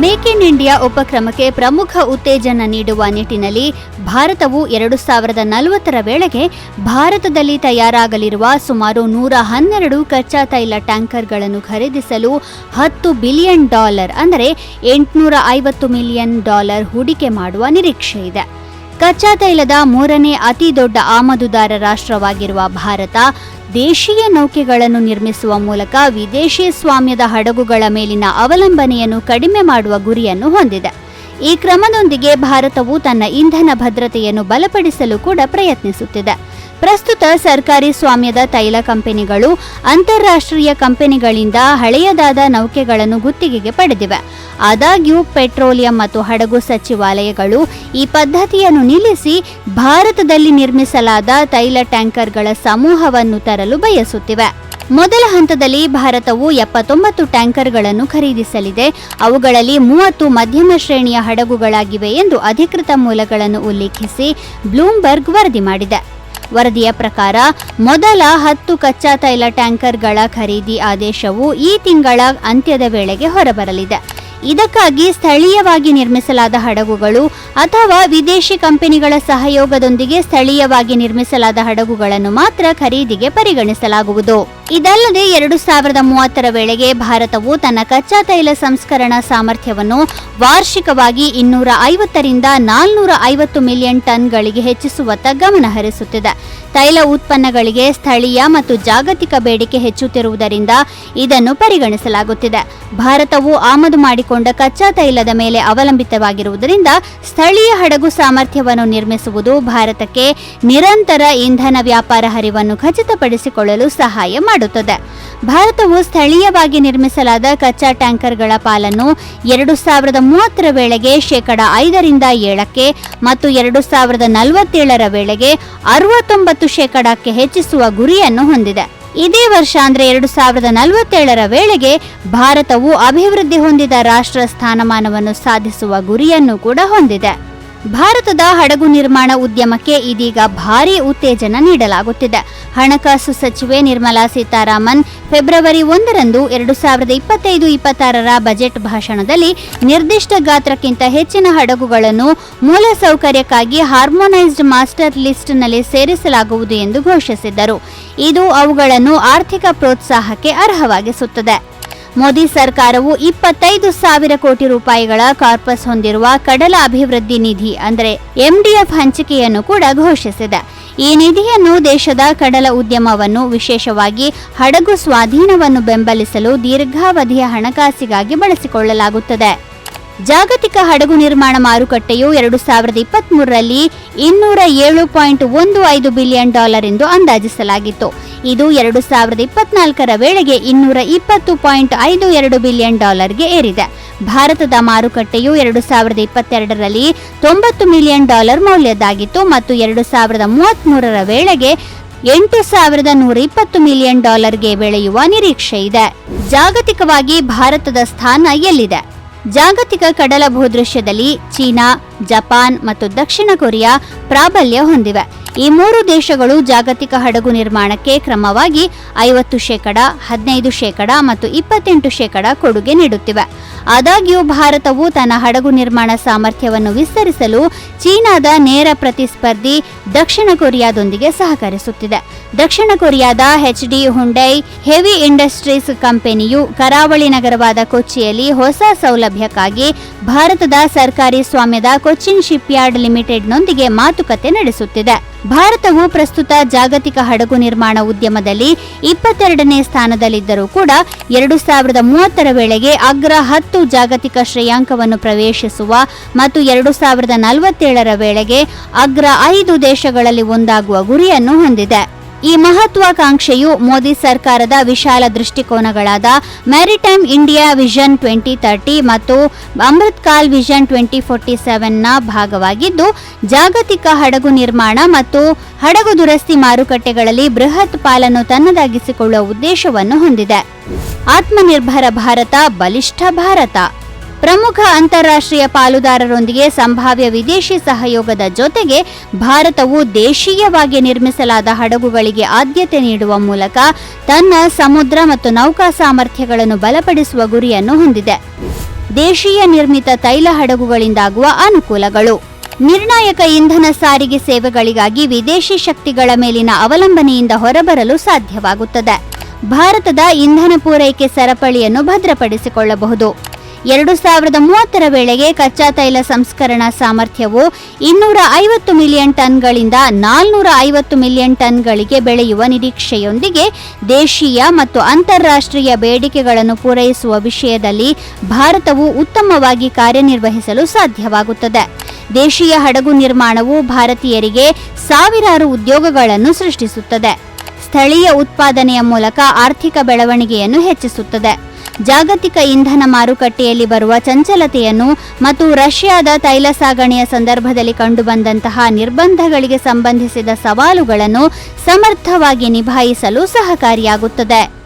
Make in India ಉಪಕ್ರಮಕ್ಕೆ ಪ್ರಮುಖ ಉತ್ತೇಜನ ನೀಡುವ ನಿಟ್ಟಿನಲ್ಲಿ ಭಾರತವು ಎರಡು ಸಾವಿರದ ನಲವತ್ತರ ವೇಳೆಗೆ ಭಾರತದಲ್ಲಿ ತಯಾರಾಗಲಿರುವ ಸುಮಾರು ನೂರ ಹನ್ನೆರಡು ಕಚ್ಚಾ ತೈಲ ಟ್ಯಾಂಕರ್ಗಳನ್ನು ಖರೀದಿಸಲು ಹತ್ತು ಬಿಲಿಯನ್ ಡಾಲರ್ ಅಂದರೆ ಎಂಟುನೂರ ಐವತ್ತು ಮಿಲಿಯನ್ ಡಾಲರ್ ಹೂಡಿಕೆ ಮಾಡುವ ನಿರೀಕ್ಷೆ ಇದೆ. ಕಚ್ಚಾ ತೈಲದ ಮೂರನೇ ಅತಿ ದೊಡ್ಡ ಆಮದುದಾರ ರಾಷ್ಟ್ರವಾಗಿರುವ ಭಾರತ, ದೇಶೀಯ ನೌಕೆಗಳನ್ನು ನಿರ್ಮಿಸುವ ಮೂಲಕ ವಿದೇಶಿ ಸ್ವಾಮ್ಯದ ಹಡಗುಗಳ ಮೇಲಿನ ಅವಲಂಬನೆಯನ್ನು ಕಡಿಮೆ ಮಾಡುವ ಗುರಿಯನ್ನು ಹೊಂದಿದೆ. ಈ ಕ್ರಮದೊಂದಿಗೆ ಭಾರತವು ತನ್ನ ಇಂಧನ ಭದ್ರತೆಯನ್ನು ಬಲಪಡಿಸಲು ಕೂಡ ಪ್ರಯತ್ನಿಸುತ್ತಿದೆ. ಪ್ರಸ್ತುತ ಸರ್ಕಾರಿ ಸ್ವಾಮ್ಯದ ತೈಲ ಕಂಪನಿಗಳು ಅಂತಾರಾಷ್ಟ್ರೀಯ ಕಂಪನಿಗಳಿಂದ ಹಳೆಯದಾದ ನೌಕೆಗಳನ್ನು ಗುತ್ತಿಗೆಗೆ ಪಡೆದಿವೆ. ಆದಾಗ್ಯೂ ಪೆಟ್ರೋಲಿಯಂ ಮತ್ತು ಹಡಗು ಸಚಿವಾಲಯಗಳು ಈ ಪದ್ಧತಿಯನ್ನು ನಿಲ್ಲಿಸಿ ಭಾರತದಲ್ಲಿ ನಿರ್ಮಿಸಲಾದ ತೈಲ ಟ್ಯಾಂಕರ್ಗಳ ಸಮೂಹವನ್ನು ತರಲು ಬಯಸುತ್ತಿವೆ. ಮೊದಲ ಹಂತದಲ್ಲಿ ಭಾರತವು ಎಪ್ಪತ್ತೊಂಬತ್ತು ಟ್ಯಾಂಕರ್ಗಳನ್ನು ಖರೀದಿಸಲಿದೆ. ಅವುಗಳಲ್ಲಿ ಮೂವತ್ತು ಮಧ್ಯಮ ಶ್ರೇಣಿಯ ಹಡಗುಗಳಾಗಿವೆ ಎಂದು ಅಧಿಕೃತ ಮೂಲಗಳನ್ನು ಉಲ್ಲೇಖಿಸಿ ಬ್ಲೂಮ್ಬರ್ಗ್ ವರದಿ ಮಾಡಿದೆ. ವರದಿಯ ಪ್ರಕಾರ ಮೊದಲ ಹತ್ತು ಕಚ್ಚಾ ತೈಲ ಟ್ಯಾಂಕರ್ಗಳ ಖರೀದಿ ಆದೇಶವು ಈ ತಿಂಗಳ ಅಂತ್ಯದ ವೇಳೆಗೆ ಹೊರಬರಲಿದೆ. ಇದಕ್ಕಾಗಿ ಸ್ಥಳೀಯವಾಗಿ ನಿರ್ಮಿಸಲಾದ ಹಡಗುಗಳು ಅಥವಾ ವಿದೇಶಿ ಕಂಪನಿಗಳ ಸಹಯೋಗದೊಂದಿಗೆ ಸ್ಥಳೀಯವಾಗಿ ನಿರ್ಮಿಸಲಾದ ಹಡಗುಗಳನ್ನು ಮಾತ್ರ ಖರೀದಿಗೆ ಪರಿಗಣಿಸಲಾಗುವುದು. ಇದಲ್ಲದೆ ಎರಡು ಸಾವಿರದ ಮೂವತ್ತರ ವೇಳೆಗೆ ಭಾರತವು ತನ್ನ ಕಚ್ಚಾ ತೈಲ ಸಂಸ್ಕರಣಾ ಸಾಮರ್ಥ್ಯವನ್ನು ವಾರ್ಷಿಕವಾಗಿ ಇನ್ನೂರ ಐವತ್ತರಿಂದ ನಾಲ್ನೂರ ಐವತ್ತು ಮಿಲಿಯನ್ ಟನ್ಗಳಿಗೆ ಹೆಚ್ಚಿಸುವತ್ತ ಗಮನ ಹರಿಸುತ್ತಿದೆ. ತೈಲ ಉತ್ಪನ್ನಗಳಿಗೆ ಸ್ಥಳೀಯ ಮತ್ತು ಜಾಗತಿಕ ಬೇಡಿಕೆ ಹೆಚ್ಚುತ್ತಿರುವುದರಿಂದ ಇದನ್ನು ಪರಿಗಣಿಸಲಾಗುತ್ತಿದೆ. ಭಾರತವು ಆಮದು ಮಾಡಿಕೊಂಡ ಕಚ್ಚಾ ತೈಲದ ಮೇಲೆ ಅವಲಂಬಿತವಾಗಿರುವುದರಿಂದ ಸ್ಥಳೀಯ ಹಡಗು ಸಾಮರ್ಥ್ಯವನ್ನು ನಿರ್ಮಿಸುವುದು ಭಾರತಕ್ಕೆ ನಿರಂತರ ಇಂಧನ ವ್ಯಾಪಾರ ಹರಿವನ್ನು ಖಚಿತಪಡಿಸಿಕೊಳ್ಳಲು ಸಹಾಯ ಮಾಡುತ್ತದೆ. ಭಾರತವು ಸ್ಥಳೀಯವಾಗಿ ನಿರ್ಮಿಸಲಾದ ಕಚ್ಚಾ ಟ್ಯಾಂಕರ್ಗಳ ಪಾಲನ್ನು ಎರಡು ಸಾವಿರದ ಮೂವತ್ತರ ವೇಳೆಗೆ ಶೇಕಡ ಐದರಿಂದ ಏಳಕ್ಕೆ ಮತ್ತು ಎರಡು ಸಾವಿರದ ನಲವತ್ತೇಳರ ವೇಳೆಗೆ ಅರವತ್ತೊಂಬತ್ತು ಶೇಕಡಕ್ಕೆ ಹೆಚ್ಚಿಸುವ ಗುರಿಯನ್ನು ಹೊಂದಿದೆ. ಇದೇ ವರ್ಷ ಅಂದರೆ ಎರಡು ಸಾವಿರದ ನಲವತ್ತೇಳರ ವೇಳೆಗೆ ಭಾರತವು ಅಭಿವೃದ್ಧಿ ಹೊಂದಿದ ರಾಷ್ಟ್ರ ಸ್ಥಾನಮಾನವನ್ನು ಸಾಧಿಸುವ ಗುರಿಯನ್ನು ಕೂಡ ಹೊಂದಿದೆ. ಭಾರತದ ಹಡಗು ನಿರ್ಮಾಣ ಉದ್ಯಮಕ್ಕೆ ಇದೀಗ ಭಾರೀ ಉತ್ತೇಜನ ನೀಡಲಾಗುತ್ತಿದೆ. ಹಣಕಾಸು ಸಚಿವೆ ನಿರ್ಮಲಾ ಸೀತಾರಾಮನ್ ಫೆಬ್ರವರಿ ಒಂದರಂದು ಎರಡು ಸಾವಿರದ ಇಪ್ಪತ್ತೈದು ಇಪ್ಪತ್ತಾರರ ಬಜೆಟ್ ಭಾಷಣದಲ್ಲಿ ನಿರ್ದಿಷ್ಟ ಗಾತ್ರಕ್ಕಿಂತ ಹೆಚ್ಚಿನ ಹಡಗುಗಳನ್ನು ಮೂಲಸೌಕರ್ಯಕ್ಕಾಗಿ ಹಾರ್ಮೋನೈಸ್ಡ್ ಮಾಸ್ಟರ್ ಲಿಸ್ಟ್ನಲ್ಲಿ ಸೇರಿಸಲಾಗುವುದು ಎಂದು ಘೋಷಿಸಿದ್ದರು. ಇದು ಅವುಗಳನ್ನು ಆರ್ಥಿಕ ಪ್ರೋತ್ಸಾಹಕ್ಕೆ ಅರ್ಹವಾಗಿಸುತ್ತದೆ. ಮೋದಿ ಸರ್ಕಾರವು ಇಪ್ಪತ್ತೈದು ಸಾವಿರ ಕೋಟಿ ರೂಪಾಯಿಗಳ ಕಾರ್ಪಸ್ ಹೊಂದಿರುವ ಕಡಲ ಅಭಿವೃದ್ಧಿ ನಿಧಿ, ಅಂದರೆ ಎಂಡಿಎಫ್ ಹಂಚಿಕೆಯನ್ನು ಕೂಡ ಘೋಷಿಸಿದೆ. ಈ ನಿಧಿಯನ್ನು ದೇಶದ ಕಡಲ ಉದ್ಯಮವನ್ನು ವಿಶೇಷವಾಗಿ ಹಡಗು ಸ್ವಾಧೀನವನ್ನು ಬೆಂಬಲಿಸಲು ದೀರ್ಘಾವಧಿಯ ಹಣಕಾಸಿಗಾಗಿ ಬಳಸಿಕೊಳ್ಳಲಾಗುತ್ತದೆ. ಜಾಗತಿಕ ಹಡಗು ನಿರ್ಮಾಣ ಮಾರುಕಟ್ಟೆಯು ಎರಡು ಸಾವಿರದ ಇಪ್ಪತ್ಮೂರರಲ್ಲಿ ಇನ್ನೂರ ಏಳು ಪಾಯಿಂಟ್ ಒಂದು ಐದು ಬಿಲಿಯನ್ ಡಾಲರ್ ಎಂದು ಅಂದಾಜಿಸಲಾಗಿತ್ತು. ಇದು ಎರಡು ಸಾವಿರದ ಇಪ್ಪತ್ನಾಲ್ಕರ ವೇಳೆಗೆ ಇನ್ನೂರ ಇಪ್ಪತ್ತು ಪಾಯಿಂಟ್ ಐದು ಎರಡು ಬಿಲಿಯನ್ ಡಾಲರ್ಗೆ ಏರಿದೆ. ಭಾರತದ ಮಾರುಕಟ್ಟೆಯು ಎರಡು ಸಾವಿರದ ಇಪ್ಪತ್ತೆರಡರಲ್ಲಿ ತೊಂಬತ್ತು ಮಿಲಿಯನ್ ಡಾಲರ್ ಮೌಲ್ಯದ್ದಾಗಿತ್ತು ಮತ್ತು ಎರಡು ಸಾವಿರದ ಮೂವತ್ತ್ಮೂರರ ವೇಳೆಗೆ ಎಂಟು ಸಾವಿರದ ನೂರ ಇಪ್ಪತ್ತು ಮಿಲಿಯನ್ ಡಾಲರ್ಗೆ ಬೆಳೆಯುವ ನಿರೀಕ್ಷೆ ಇದೆ. ಜಾಗತಿಕವಾಗಿ ಭಾರತದ ಸ್ಥಾನ ಎಲ್ಲಿದೆ? ಜಾಗತಿಕ ಕಡಲ ಭೂದೃಶ್ಯದಲ್ಲಿ ಚೀನಾ, ಜಪಾನ್ ಮತ್ತು ದಕ್ಷಿಣ ಕೊರಿಯಾ ಪ್ರಾಬಲ್ಯ ಹೊಂದಿವೆ. ಈ ಮೂರು ದೇಶಗಳು ಜಾಗತಿಕ ಹಡಗು ನಿರ್ಮಾಣಕ್ಕೆ ಕ್ರಮವಾಗಿ ಐವತ್ತು ಶೇಕಡ, ಹದಿನೈದು ಶೇಕಡ ಮತ್ತು ಇಪ್ಪತ್ತೆಂಟು ಶೇಕಡ ಕೊಡುಗೆ ನೀಡುತ್ತಿವೆ. ಆದಾಗ್ಯೂ ಭಾರತವು ತನ್ನ ಹಡಗು ನಿರ್ಮಾಣ ಸಾಮರ್ಥ್ಯವನ್ನು ವಿಸ್ತರಿಸಲು ಚೀನಾದ ನೇರ ಪ್ರತಿಸ್ಪರ್ಧಿ ದಕ್ಷಿಣ ಕೊರಿಯಾದೊಂದಿಗೆ ಸಹಕರಿಸುತ್ತಿದೆ. ದಕ್ಷಿಣ ಕೊರಿಯಾದ ಎಚ್ಡಿ ಹುಂಡೈ ಹೆವಿ ಇಂಡಸ್ಟ್ರೀಸ್ ಕಂಪನಿಯು ಕರಾವಳಿ ನಗರವಾದ ಕೊಚ್ಚಿಯಲ್ಲಿ ಹೊಸ ಸೌಲಭ್ಯಕ್ಕಾಗಿ ಭಾರತದ ಸರ್ಕಾರಿ ಸ್ವಾಮ್ಯದ ಕೊಚ್ಚಿನ್ ಶಿಪ್ಯಾರ್ಡ್ ಲಿಮಿಟೆಡ್ನೊಂದಿಗೆ ಮಾತುಕತೆ ನಡೆಸುತ್ತಿದೆ. ಭಾರತವು ಪ್ರಸ್ತುತ ಜಾಗತಿಕ ಹಡಗು ನಿರ್ಮಾಣ ಉದ್ಯಮದಲ್ಲಿ ಇಪ್ಪತ್ತೆರಡನೇ ಸ್ಥಾನದಲ್ಲಿದ್ದರೂ ಕೂಡ ಎರಡು ಸಾವಿರದ ಮೂವತ್ತರ ವೇಳೆಗೆ ಅಗ್ರ ಹತ್ತು ಜಾಗತಿಕ ಶ್ರೇಯಾಂಕವನ್ನು ಪ್ರವೇಶಿಸುವ ಮತ್ತು ಎರಡು ಸಾವಿರದ ನಲವತ್ತೇಳರ ವೇಳೆಗೆ ಅಗ್ರ ಐದು ದೇಶಗಳಲ್ಲಿ ಒಂದಾಗುವ ಗುರಿಯನ್ನು ಹೊಂದಿದೆ. ಈ ಮಹತ್ವಾಕಾಂಕ್ಷೆಯು ಮೋದಿ ಸರ್ಕಾರದ ವಿಶಾಲ ದೃಷ್ಟಿಕೋನಗಳಾದ maritime India vision twenty thirty ಮತ್ತು Amrit Kaal vision twenty forty ಸೆವೆನ್ನ ಭಾಗವಾಗಿದ್ದು, ಜಾಗತಿಕ ಹಡಗು ನಿರ್ಮಾಣ ಮತ್ತು ಹಡಗು ದುರಸ್ತಿ ಮಾರುಕಟ್ಟೆಗಳಲ್ಲಿ ಬೃಹತ್ ಪಾಲನ್ನು ತನ್ನದಾಗಿಸಿಕೊಳ್ಳುವ ಉದ್ದೇಶವನ್ನು ಹೊಂದಿದೆ. ಆತ್ಮನಿರ್ಭರ ಭಾರತ, ಬಲಿಷ್ಠ ಭಾರತ. ಪ್ರಮುಖ ಅಂತಾರಾಷ್ಟ್ರೀಯ ಪಾಲುದಾರರೊಂದಿಗೆ ಸಂಭಾವ್ಯ ವಿದೇಶಿ ಸಹಯೋಗದ ಜೊತೆಗೆ ಭಾರತವು ದೇಶೀಯವಾಗಿ ನಿರ್ಮಿಸಲಾದ ಹಡಗುಗಳಿಗೆ ಆದ್ಯತೆ ನೀಡುವ ಮೂಲಕ ತನ್ನ ಸಮುದ್ರ ಮತ್ತು ನೌಕಾ ಸಾಮರ್ಥ್ಯಗಳನ್ನು ಬಲಪಡಿಸುವ ಗುರಿಯನ್ನು ಹೊಂದಿದೆ. ದೇಶೀಯ ನಿರ್ಮಿತ ತೈಲ ಹಡಗುಗಳಿಂದಾಗುವ ಅನುಕೂಲಗಳು. ನಿರ್ಣಾಯಕ ಇಂಧನ ಸಾರಿಗೆ ಸೇವೆಗಳಿಗಾಗಿ ವಿದೇಶಿ ಶಕ್ತಿಗಳ ಮೇಲಿನ ಅವಲಂಬನೆಯಿಂದ ಹೊರಬರಲು ಸಾಧ್ಯವಾಗುತ್ತದೆ. ಭಾರತದ ಇಂಧನ ಪೂರೈಕೆ ಸರಪಳಿಯನ್ನು ಭದ್ರಪಡಿಸಿಕೊಳ್ಳಬಹುದು. ಎರಡು ಸಾವಿರದ ಮೂವತ್ತರ ವೇಳೆಗೆ ಕಚ್ಚಾ ತೈಲ ಸಂಸ್ಕರಣಾ ಸಾಮರ್ಥ್ಯವು ಇನ್ನೂರ ಐವತ್ತು ಮಿಲಿಯನ್ ಟನ್ಗಳಿಂದ ನಾಲ್ನೂರ ಐವತ್ತು ಮಿಲಿಯನ್ ಟನ್ಗಳಿಗೆ ಬೆಳೆಯುವ ನಿರೀಕ್ಷೆಯೊಂದಿಗೆ ದೇಶೀಯ ಮತ್ತು ಅಂತಾರಾಷ್ಟ್ರೀಯ ಬೇಡಿಕೆಗಳನ್ನು ಪೂರೈಸುವ ವಿಷಯದಲ್ಲಿ ಭಾರತವು ಉತ್ತಮವಾಗಿ ಕಾರ್ಯನಿರ್ವಹಿಸಲು ಸಾಧ್ಯವಾಗುತ್ತದೆ. ದೇಶೀಯ ಹಡಗು ನಿರ್ಮಾಣವು ಭಾರತೀಯರಿಗೆ ಸಾವಿರಾರು ಉದ್ಯೋಗಗಳನ್ನು ಸೃಷ್ಟಿಸುತ್ತದೆ. ಸ್ಥಳೀಯ ಉತ್ಪಾದನೆಯ ಮೂಲಕ ಆರ್ಥಿಕ ಬೆಳವಣಿಗೆಯನ್ನು ಹೆಚ್ಚಿಸುತ್ತದೆ. ಜಾಗತಿಕ ಇಂಧನ ಮಾರುಕಟ್ಟೆಯಲ್ಲಿ ಬರುವ ಚಂಚಲತೆಯನ್ನು ಮತ್ತು ರಷ್ಯಾದ ತೈಲ ಸಾಗಣೆಯ ಸಂದರ್ಭದಲ್ಲಿ ಕಂಡುಬಂದಂತಹ ನಿರ್ಬಂಧಗಳಿಗೆ ಸಂಬಂಧಿಸಿದ ಸವಾಲುಗಳನ್ನು ಸಮರ್ಥವಾಗಿ ನಿಭಾಯಿಸಲು ಸಹಕಾರಿಯಾಗುತ್ತದೆ.